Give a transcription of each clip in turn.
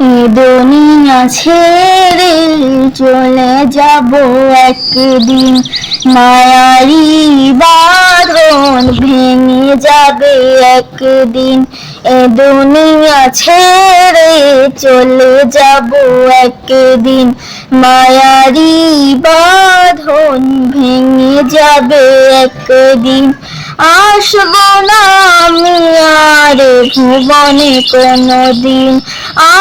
দুনিয়া ছেড়ে চলে যাব একদিন। মায়ারি বাঁধন ভেঙে যাবে একদিন। এ দুনিয়া ছেড়ে চলে যাব একদিন। মায়ারি বাঁধন ভেঙে যাবে একদিন। আসব না আমি আর ভুবনে কোনোদিন।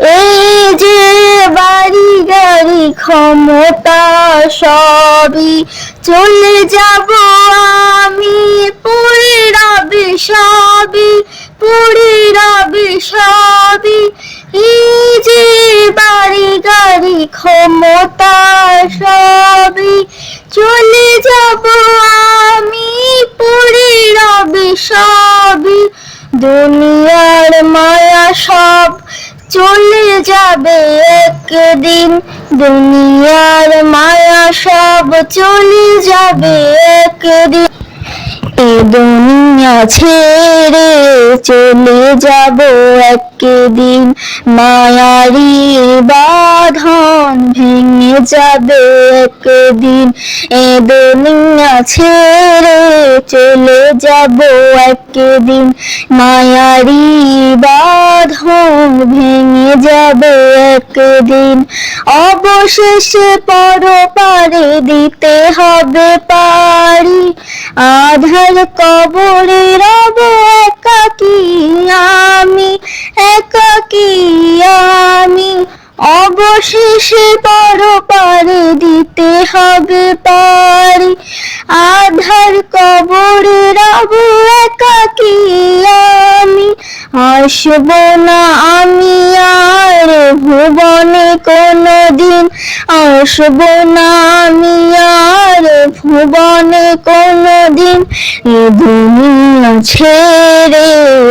এই যে বাড়ি গাড়ি ক্ষমতা সবই চলে যাব আমি পড়ে রবে সবই পড়ে রবে সবই। এই যে বাড়ি গাড়ি ক্ষমতা সবই চলে যাব আমি পড়ে রবি সবই। দুনিয়ার মায়া সব চলে যাবে একদিন দুনিয়ার মায়া সব চলে যাবে একদিন। এ দুনিয়া ছেড়ে চলে যাব একদিন। মায়ারি বাঁধন ভেঙে যাবে একদিন। এ দুনিয়া ছেড়ে চলে যাব একদিন। মায়ারি বাঁধন ভেঙে যাবে একদিন। অবশেষে পর পারে দিতে হবে পারি। আধার কবরে একাকি আমি? একাকি আমি? অবশেষে পর পারে দিতে হবে পারি। আধার কবরে রব একাকি আমি? আসব না আমি আর ভুবনে কোনোদিন। আসব না আমি ভুবনে কোনো দিন দুনিয়া ছেড়ে